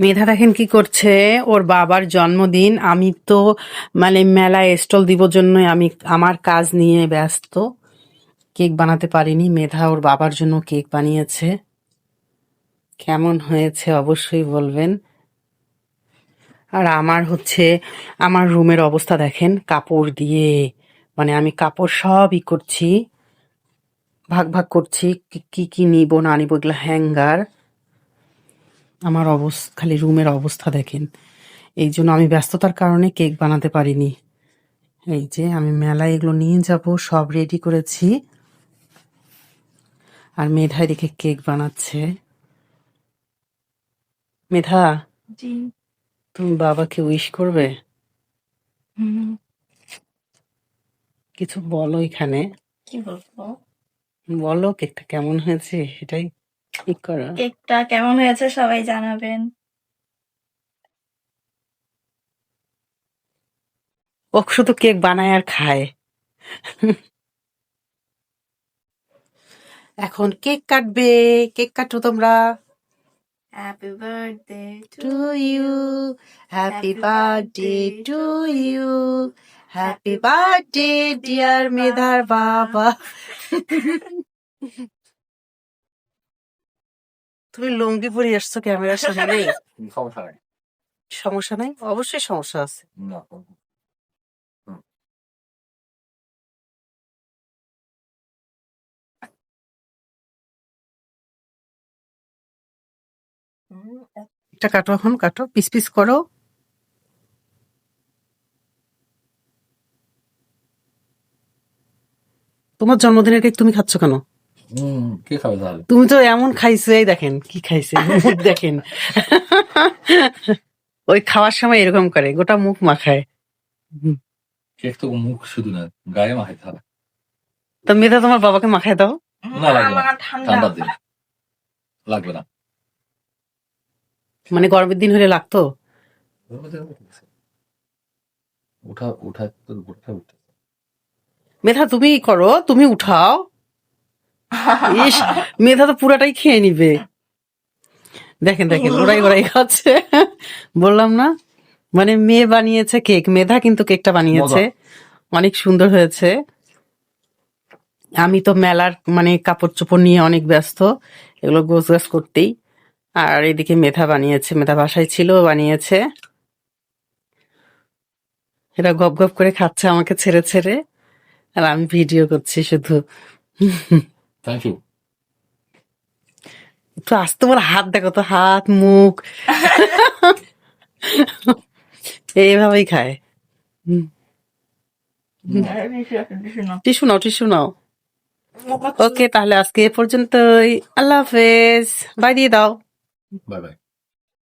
মেধা দেখেন কি করছে? ওর বাবার জন্মদিন, আমি তো মানে মেলায় স্টল দিব জন্যই আমি আমার কাজ নিয়ে ব্যস্ত। কেক বানাতে পারিনি, মেধা ওর বাবার জন্য কেক বানিয়েছে। কেমন হয়েছে অবশ্যই বলবেন। আর আমার হচ্ছে, আমার রুমের অবস্থা দেখেন, কাপড় দিয়ে মানে আমি কাপড় সবই করছি, ভাগ ভাগ করছি কি কি নিব না নিব এগুলো হ্যাঙ্গার। আমার অবস্থা খালি রুমের অবস্থা দেখেন। এই জন্য আমি ব্যস্ততার কারণে কেক বানাতে পারিনি। এই যে আমি মেলায় এগুলো নিয়ে যাব সব রেডি করেছি। আর মেধায় দেখে কেক বানাচ্ছে। মেধা জি। তুমি বাবাকে উইশ করবে? কিছু বলো এখানে। কি বলব? বলো কেকটা কেমন হয়েছে সেটাই। ঠিক করো। কেকটা কেমন হয়েছে সবাই জানাবেন। ও শুধু কেক বানায় আর খায়। এখন কেক কাটবে। কেক কাটো তোমরা। Happy birthday to you. Happy birthday to you. Happy birthday, dear মেধার বাবা তুমি লুঙ্গি পরে আসছো ক্যামেরার সামনে সমস্যা নাই। সমস্যা নাই? অবশ্যই সমস্যা আছে। না এটা কাটো এখন কাটো। পিস পিস করো। তোমার জন্মদিনের কেক তুমি খাচ্ছ কেন? কে খাবে তাহলে? তুমি তো এমন খাইছো এই দেখেন কি খাইছে মুখ দেখেন। ওই খাওয়ার সময় এরকম করে গোটা মুখ মাখায়। কেক তো মুখ শুধু না গায়ে মাখাইতে হবে তো মেধা তোমার বাবাকে মাখায় দাও। না, লাগবে না। ঠান্ডা। দিন। লাগবে না। মানে গরমের দিন হলে লাগতো? উঠা উঠা তো উঠা উঠা। মেধা তুমি করো তুমি উঠাও। ইস মেধা তো পুরাটাই খেয়ে নিবে। দেখেন দেখেন ওরাই ওরাই খাচ্ছে। বললাম না মানে মেয়ে বানিয়েছে কেক মেধা কিন্তু কেকটা বানিয়েছে। অনেক সুন্দর হয়েছে। আমি তো মেলার মানে কাপড় চোপড় নিয়ে অনেক ব্যস্ত এগুলো গোছ গাছ করতেই। আর এদিকে মেধা বানিয়েছে মেধা বাসায় ছিল বানিয়েছে। এরা গপ গপ করে খাচ্ছে আমাকে ছেড়ে ছেড়ে। আর আমি ভিডিও করছি শুধু। থ্যাংক ইউ একটু আজ তোমার হাত দেখো তো হাত মুখ। এইভাবেই খায়। টিস্যু নাও টিস্যু নাও। ওকে তাহলে আজকে এ পর্যন্তই। আল্লাহ হাফেজ। বাই দিয়ে দাও। Bye bye